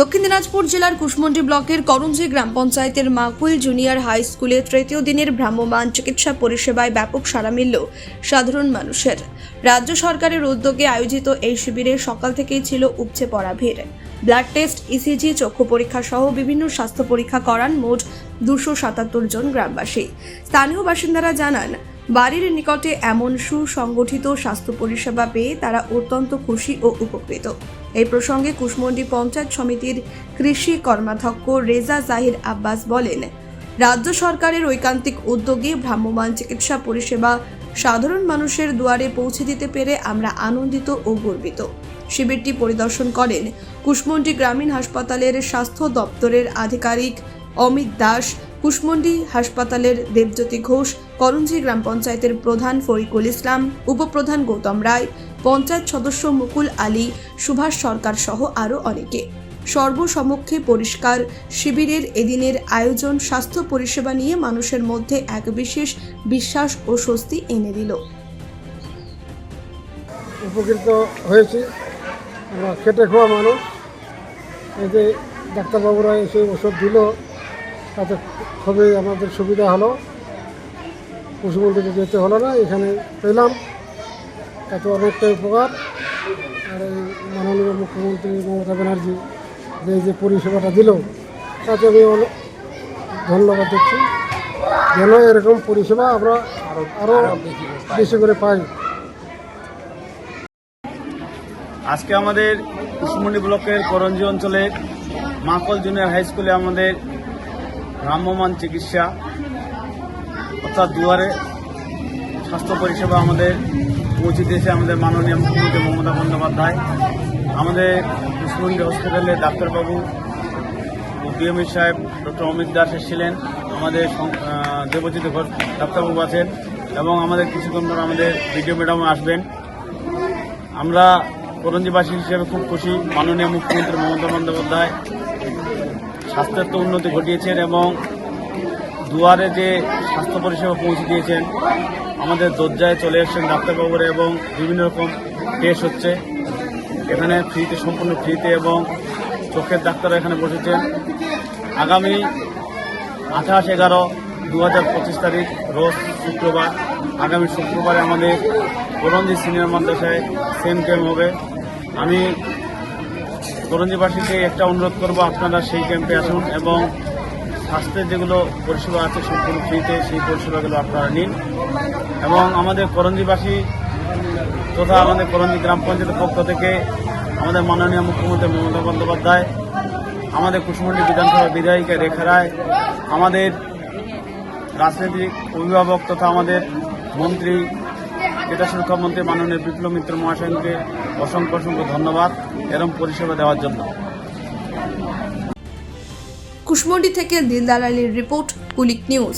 দক্ষিণ দিনাজপুর জেলার কুশমন্ডি ব্লকের করঞ্জি গ্রাম পঞ্চায়েতের মাকুইল জুনিয়র হাই স্কুলে তৃতীয় দিনের ভ্রাম্যমাণ চিকিৎসা পরিষেবায় ব্যাপক সাড়া মিলল সাধারণ মানুষের। রাজ্য সরকারের উদ্যোগে আয়োজিত এই শিবিরে সকাল থেকেই ছিল উপচে পড়া ভিড়। ব্লাড টেস্ট ইসিজি চক্ষু পরীক্ষা সহ বিভিন্ন স্বাস্থ্য পরীক্ষা করান মোট দুশো সাতাত্তর জন গ্রামবাসী। স্থানীয় বাসিন্দারা জানান বাড়ির নিকটে এমন সুসংগঠিত স্বাস্থ্য পরিষেবা পেয়ে তারা অত্যন্ত খুশি ও উপকৃত। এই প্রসঙ্গে কুশমন্ডি পঞ্চায়েত সমিতির কৃষি কর্মাধ্যক্ষ রেজা জাহির আব্বাস বলেন, রাজ্য সরকারের ঐকান্তিক উদ্যোগে ভ্রাম্যমাণ চিকিৎসা পরিষেবা সাধারণ মানুষের দুয়ারে পৌঁছে দিতে পেরে আমরা আনন্দিত ও গর্বিত। শিবিরটি পরিদর্শন করেন কুশমন্ডি গ্রামীণ হাসপাতালের স্বাস্থ্য দপ্তরের আধিকারিক অমিত দাস কুশমন্ডি হাসপাতালের দেবজ্যোতি ঘোষ, করঞ্জি গ্রাম পঞ্চায়েতের প্রধান ফরিকুল ইসলাম, উপপ্রধান গৌতম রায়, পঞ্চায়েত সদস্য মুকুল আলী, সুভাষ সরকার সহ আরও অনেকে। সর্বসমক্ষে পরিষ্কার শিবিরের এদিনের আয়োজন স্বাস্থ্য পরিষেবা নিয়ে মানুষের মধ্যে এক বিশেষ বিশ্বাস ও স্বস্তি এনে দিল। উপকৃত হয়েছি। খেটে খাওয়া মানুষ। এই যে ডাক্তারবাবুরা এসে ওষুধ দিল। তাতে খুবই আমাদের সুবিধা হলো। পশুমন্দিরে যেতে হলো না, এখানে পেলাম তাতে অনেকটাই উপকার। আর এই মাননীয় মুখ্যমন্ত্রী মমতা ব্যানার্জি যে যে পরিষেবাটা দিল, তাতে আমি অনেক ধন্যবাদ দিচ্ছি। যেন এরকম পরিষেবা আমরা আরও বেশি করে পাই। আজকে আমাদের কুশমন্ডি ব্লকের করঞ্জি অঞ্চলের মাকল জুনিয়র হাই স্কুলে আমাদের ভ্রাম্যমান চিকিৎসা অর্থাৎ দুয়ারে স্বাস্থ্য পরিষেবা আমাদের পৌঁছে দিয়েছে আমাদের মাননীয় মুখ্যমন্ত্রী মমতা বন্দ্যোপাধ্যায়। আমাদের কুশমন্ডি হসপিটালে ডাক্তারবাবু ডিএমই সাহেব ডক্টর অমিত দাস এসেছিলেন। আমাদের দেবজিৎ ঘোষ ডাক্তারবাবু আছেন এবং আমাদের কিছুক্ষণ পর আমাদের বিডিও ম্যাডামও আসবেন। আমরা করঞ্জিবাসী হিসেবে খুব খুশি মাননীয় মুখ্যমন্ত্রী মমতা বন্দ্যোপাধ্যায় স্বাস্থ্যের তো উন্নতি ঘটিয়েছেন এবং দুয়ারে যে স্বাস্থ্য পরিষেবা পৌঁছে দিয়েছেন, আমাদের দরজায় চলে এসেছেন ডাক্তারবাবুরা এবং বিভিন্ন রকম টেস্ট হচ্ছে। এখানে ফ্রিতে, সম্পূর্ণ ফ্রিতে এবং চোখের ডাক্তাররা এখানে বসেছেন। আগামী আঠাশ এগারো দু হাজার পঁচিশ তারিখ, রোজ শুক্রবার, আগামী শুক্রবারে আমাদের করঞ্জি সিনিয়র মাদ্রাসায় সেম ক্যাম্প হবে। আমি করঞ্জিবাসীকে একটা অনুরোধ করব আপনারা সেই ক্যাম্পে আসুন এবং স্বাস্থ্যের যেগুলো পরিষেবা আছে সম্পূর্ণ ফ্রিতে সেই পরিষেবাগুলো আপনারা নিন। এবং আমাদের করঞ্জিবাসী তথা আমাদের করঞ্জি গ্রাম পঞ্চায়েতের পক্ষ থেকে আমাদের মাননীয় মুখ্যমন্ত্রী মমতা বন্দ্যোপাধ্যায়, আমাদের কুশমন্ডি বিধানসভা বিধায়িকা রেখা রায়, আমাদের রাজনৈতিক অভিভাবক তথা আমাদের মন্ত্রী ক্রীড়া শিক্ষামন্ত্রী মন্ত্রী মাননীয় বিপ্লব মিত্র মহাশয়কে অসংখ্য অসংখ্য ধন্যবাদ এরম পরিষেবা দেওয়ার জন্য। কুশমন্ডি থেকে দিলদার আলীর রিপোর্ট, কুলিক নিউজ।